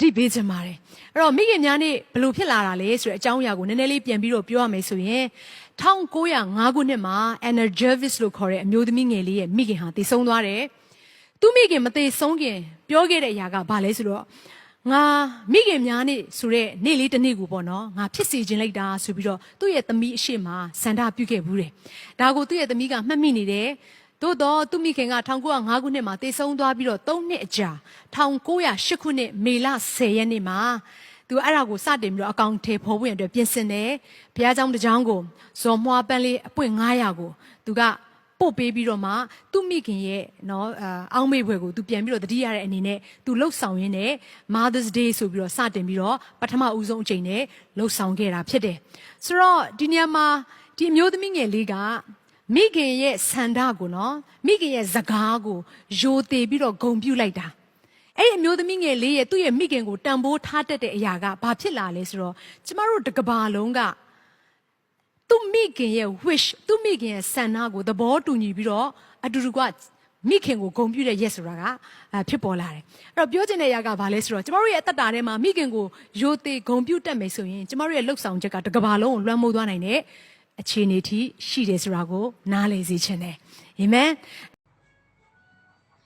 တိပေးချင်ပါတယ်အဲ့တော့မိခင်များနေ့ဘယ်လိုဖြစ်လာတာလဲဆိုတဲ့အကြောင်းအရာကိုနည်းနည်းလေးပြန်ပြီးတော့ပြောရမယ်ဆိုရင်1905ခုနှစ်မှာ Anna Jervis လို့ခေါ်တဲ့အမျိုးသမီးငယ်လေးရဲ့မိခင်ဟာတည်ဆုံးသွားတယ်သူမိခင်မတည်ဆုံးခင်ပြောခဲ့တဲ့အရာကဘာလဲဆိုတော့ငါမိခင်များနေ့ဆိုတဲ့နေ့လေးတစ်နေ့ကိုပေါ့နော်ငါဖြစ်စီခြင်းလိုက်တာဆိုပြီးတော့သူ့ရဲ့သမီးအရှိမစန္ဒပြုခဲ့ဘူးတယ်ဒါကိုသူ့ရဲ့သမီးကမှတ်မိနေတယ် သို့တော့သူမိခင်က1905ခုနှစ်မှာတည်ဆုံးသွားပြီးတော့3နှစ်အကြာ1908ခုနှစ်မေလ10ရက်နေ့မှာသူအဲ့ဒါကိုစတင်ပြီးတော့အကောင့်ထေဖော်ဖို့ရန်အတွက်ပြင်ဆင်တယ်။ဘုရားကျောင်းတစ်ကျောင်းကိုဇော်မွားပန်းလေးအပွင့်900ကိုသူကပို့ပေးပြီးတော့မှသူမိခင်ရဲ့နော်အာအောင်းမေဘွယ်ကိုသူပြန်ပြီးတော့တတိရတဲ့အနေနဲ့သူလှုပ်ဆောင်ရင်းနဲ့ Mother's Day ဆိုပြီးတော့စတင်ပြီးတော့ပထမဦးဆုံးအချိန်နဲ့လှုပ်ဆောင်ခဲ့တာဖြစ်တယ်။ဆိုတော့ဒီနေရာမှာဒီအမျိုးသမီးငယ်လေးက မိခင်ရဲ့ဆန္ဒကိုနော်မိခင်ရဲ့စကားကိုယိုသေးပြီးတော့ဂုံပြုတ်လိုက်တာအဲ့ဒီအမျိုးသမီးငယ်လေးရဲ့သူ့ရဲ့မိခင်ကိုတန်ဖိုးထားတတ်တဲ့အရာကဘာဖြစ်လာလဲဆိုတော့ကျမတို့တစ်ကဘာလုံးကသူ့မိခင်ရဲ့ wish သူ့မိခင်ရဲ့ဆန္ဒကိုသဘောတူညီပြီးတော့အတူတူကမိခင်ကိုဂုံပြုတဲ့ yes ဆိုတာကအာဖြစ်ပေါ်လာတယ်အဲ့တော့ပြောချင်တဲ့အရာကဘာလဲဆိုတော့ကျမတို့ရဲ့အသက်တာထဲမှာမိခင်ကိုယိုသေးဂုံပြုတ်တတ်မယ်ဆိုရင်ကျမတို့ရဲ့လှုပ်ဆောင်ချက်ကတစ်ကဘာလုံးကိုလွှမ်းမိုးသွားနိုင်တဲ့ အခြေအနေထိရှိတယ်ဆိုတာကို နားလည်စေချင်တယ်အာမင်